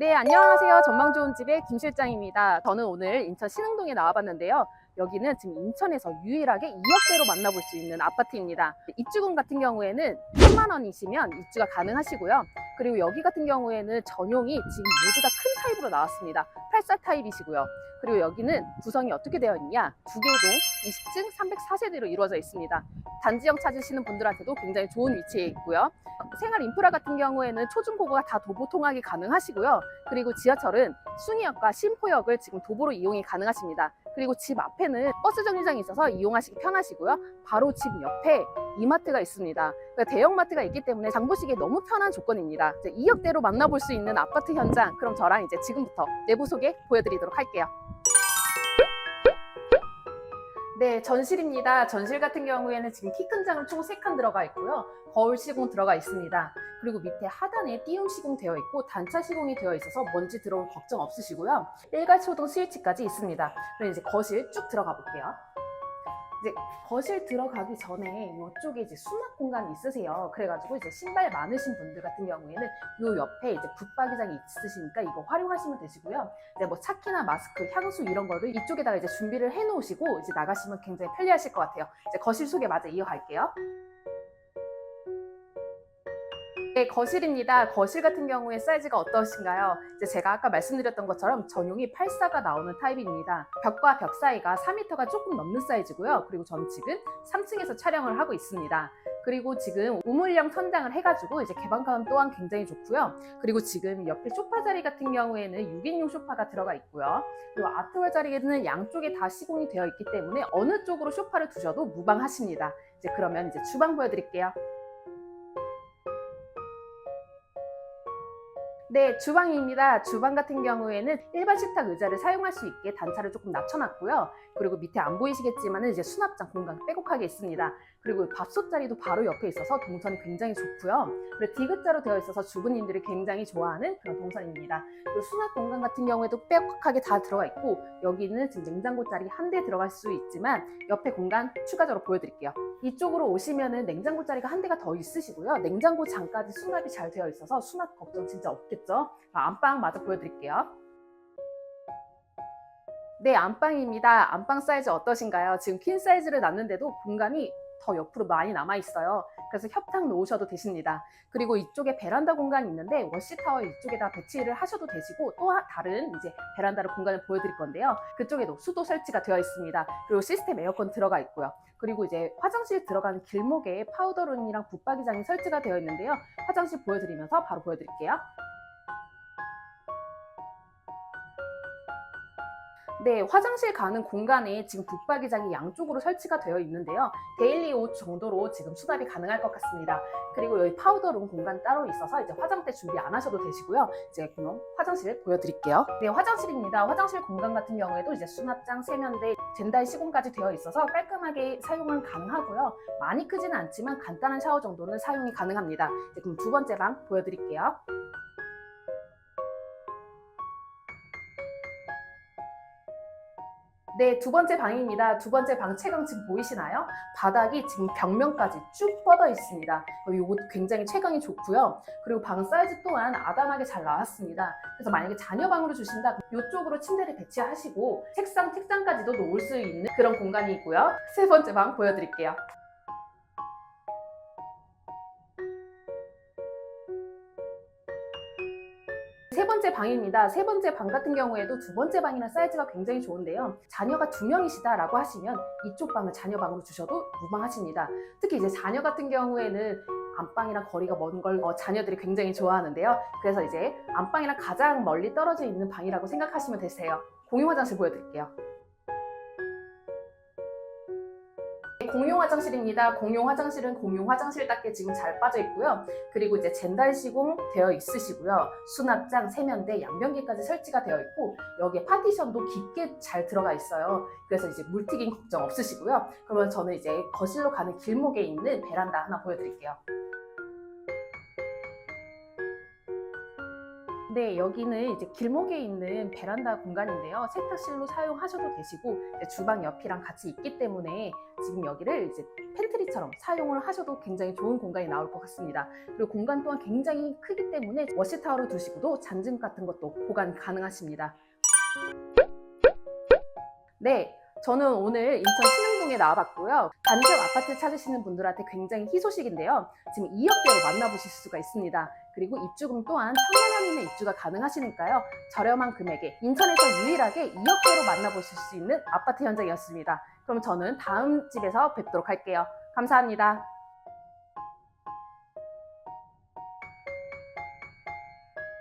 네, 안녕하세요. 전망 좋은 집의 김 실장입니다. 저는 오늘 인천 신흥동에 나와봤는데요. 여기는 지금 인천에서 유일하게 2억대로 만나볼 수 있는 아파트입니다. 입주금 같은 경우에는 3만 원이시면 입주가 가능하시고요. 그리고 여기 같은 경우에는 전용이 지금 모두 다 큰 타입으로 나왔습니다. 84 타입이시고요. 그리고 여기는 구성이 어떻게 되어 있냐? 두개동 20층 304세대로 이루어져 있습니다. 단지형 찾으시는 분들한테도 굉장히 좋은 위치에 있고요. 생활 인프라 같은 경우에는 초중고가 다 도보 통학이 가능하시고요. 그리고 지하철은 순이역과 심포역을 지금 도보로 이용이 가능하십니다. 그리고 집 앞에는 버스 정류장이 있어서 이용하시기 편하시고요. 바로 집 옆에 이마트가 있습니다. 그러니까 대형마트가 있기 때문에 장 보시기에 너무 편한 조건입니다. 이제 2억대로 만나볼 수 있는 아파트 현장, 그럼 저랑 이제 지금부터 내부 소개 보여드리도록 할게요. 네, 전실입니다. 전실 같은 경우에는 지금 키 큰 장은 총 3칸 들어가 있고요. 거울 시공 들어가 있습니다. 그리고 밑에 하단에 띄움 시공 되어 있고 단차 시공이 되어 있어서 먼지 들어올 걱정 없으시고요. 일괄초동 스위치까지 있습니다. 그럼 이제 거실 쭉 들어가 볼게요. 이제 거실 들어가기 전에 이쪽에 이제 수납 공간이 있으세요. 그래가지고 이제 신발 많으신 분들 같은 경우에는 이 옆에 이제 붙박이장이 있으시니까 이거 활용하시면 되시고요. 이제 뭐 차키나 마스크, 향수 이런 거를 이쪽에다가 이제 준비를 해 놓으시고 이제 나가시면 굉장히 편리하실 것 같아요. 이제 거실 소개 마저 이어갈게요. 네, 거실입니다. 거실 같은 경우에 사이즈가 어떠신가요? 이제 제가 아까 말씀드렸던 것처럼 전용이 84가 나오는 타입입니다. 벽과 벽 사이가 4m가 조금 넘는 사이즈고요. 그리고 저는 지금 3층에서 촬영을 하고 있습니다. 그리고 지금 우물형 천장을 해가지고 이제 개방감 또한 굉장히 좋고요. 그리고 지금 옆에 소파 자리 같은 경우에는 6인용 소파가 들어가 있고요. 그리고 아트월 자리에는 양쪽에 다 시공이 되어 있기 때문에 어느 쪽으로 소파를 두셔도 무방하십니다. 이제 그러면 이제 주방 보여드릴게요. 네, 주방입니다. 주방 같은 경우에는 일반 식탁 의자를 사용할 수 있게 단차를 조금 낮춰놨고요. 그리고 밑에 안 보이시겠지만 이제 수납장 공간 빼곡하게 있습니다. 그리고 밥솥 자리도 바로 옆에 있어서 동선이 굉장히 좋고요. 그리고 디귿자로 되어 있어서 주부님들이 굉장히 좋아하는 그런 동선입니다. 그리고 수납 공간 같은 경우에도 빼곡하게 다 들어가 있고 여기는 지금 냉장고 자리 한 대 들어갈 수 있지만 옆에 공간 추가적으로 보여드릴게요. 이쪽으로 오시면은 냉장고 자리가 한 대가 더 있으시고요. 냉장고 장까지 수납이 잘 되어 있어서 수납 걱정 진짜 없 겠죠. 안방 마저 보여드릴게요. 네, 안방입니다. 안방 사이즈 어떠신가요? 지금 퀸 사이즈를 놨는데도 공간이 더 옆으로 많이 남아 있어요. 그래서 협탁 놓으셔도 되십니다. 그리고 이쪽에 베란다 공간이 있는데 워시 타워 이쪽에다 배치를 하셔도 되시고 또 하- 다른 이제 베란다로 공간을 보여드릴 건데요. 그쪽에도 수도 설치가 되어 있습니다. 그리고 시스템 에어컨 들어가 있고요. 그리고 이제 화장실 들어가는 길목에 파우더룸이랑 붙박이장이 설치가 되어 있는데요. 화장실 보여드리면서 바로 보여드릴게요. 네, 화장실 가는 공간에 지금 붙박이장이 양쪽으로 설치가 되어 있는데요. 데일리 옷 정도로 지금 수납이 가능할 것 같습니다. 그리고 여기 파우더룸 공간 따로 있어서 이제 화장대 준비 안 하셔도 되시고요. 이제 그럼 화장실 보여드릴게요. 네, 화장실입니다. 화장실 공간 같은 경우에도 이제 수납장, 세면대, 젠다이 시공까지 되어 있어서 깔끔하게 사용은 가능하고요. 많이 크지는 않지만 간단한 샤워 정도는 사용이 가능합니다. 그럼 두 번째 방 보여드릴게요. 네, 두 번째 방입니다. 두 번째 방 채광 지금 보이시나요? 바닥이 지금 벽면까지 쭉 뻗어 있습니다. 이것도 굉장히 채광이 좋고요. 그리고 방 사이즈 또한 아담하게 잘 나왔습니다. 그래서 만약에 자녀 방으로 주신다, 이쪽으로 침대를 배치하시고 책상, 책상까지도 놓을 수 있는 그런 공간이 있고요. 세 번째 방 보여드릴게요. 세 번째 방입니다. 세 번째 방 같은 경우에도 두 번째 방이나 사이즈가 굉장히 좋은데요. 자녀가 두 명이시다라고 하시면 이쪽 방을 자녀 방으로 주셔도 무방하십니다. 특히 이제 자녀 같은 경우에는 안방이랑 거리가 먼걸 어, 자녀들이 굉장히 좋아하는데요. 그래서 이제 안방이랑 가장 멀리 떨어져 있는 방이라고 생각하시면 되세요. 공용 화장실 보여드릴게요. 공용 화장실입니다. 공용 화장실은 공용 화장실답게 지금 잘 빠져 있고요. 그리고 이제 젠달 시공 되어 있으시고요. 수납장, 세면대, 양변기까지 설치가 되어 있고 여기에 파티션도 깊게 잘 들어가 있어요. 그래서 이제 물튀김 걱정 없으시고요. 그러면 저는 이제 거실로 가는 길목에 있는 베란다 하나 보여드릴게요. 네, 여기는 이제 길목에 있는 베란다 공간인데요. 세탁실로 사용하셔도 되시고 주방 옆이랑 같이 있기 때문에 지금 여기를 이제 팬트리처럼 사용을 하셔도 굉장히 좋은 공간이 나올 것 같습니다. 그리고 공간 또한 굉장히 크기 때문에 워시타워를 두시고도 잔짐 같은 것도 보관 가능하십니다. 네, 저는 오늘 인천 신흥 동에 나와봤고요. 단지역 아파트 찾으시는 분들한테 굉장히 희소식인데요. 지금 2억대로 만나보실 수가 있습니다. 그리고 입주금 또한 천만 원이면 입주가 가능하시니까요. 저렴한 금액에 인천에서 유일하게 2억대로 만나보실 수 있는 아파트 현장이었습니다. 그럼 저는 다음 집에서 뵙도록 할게요. 감사합니다.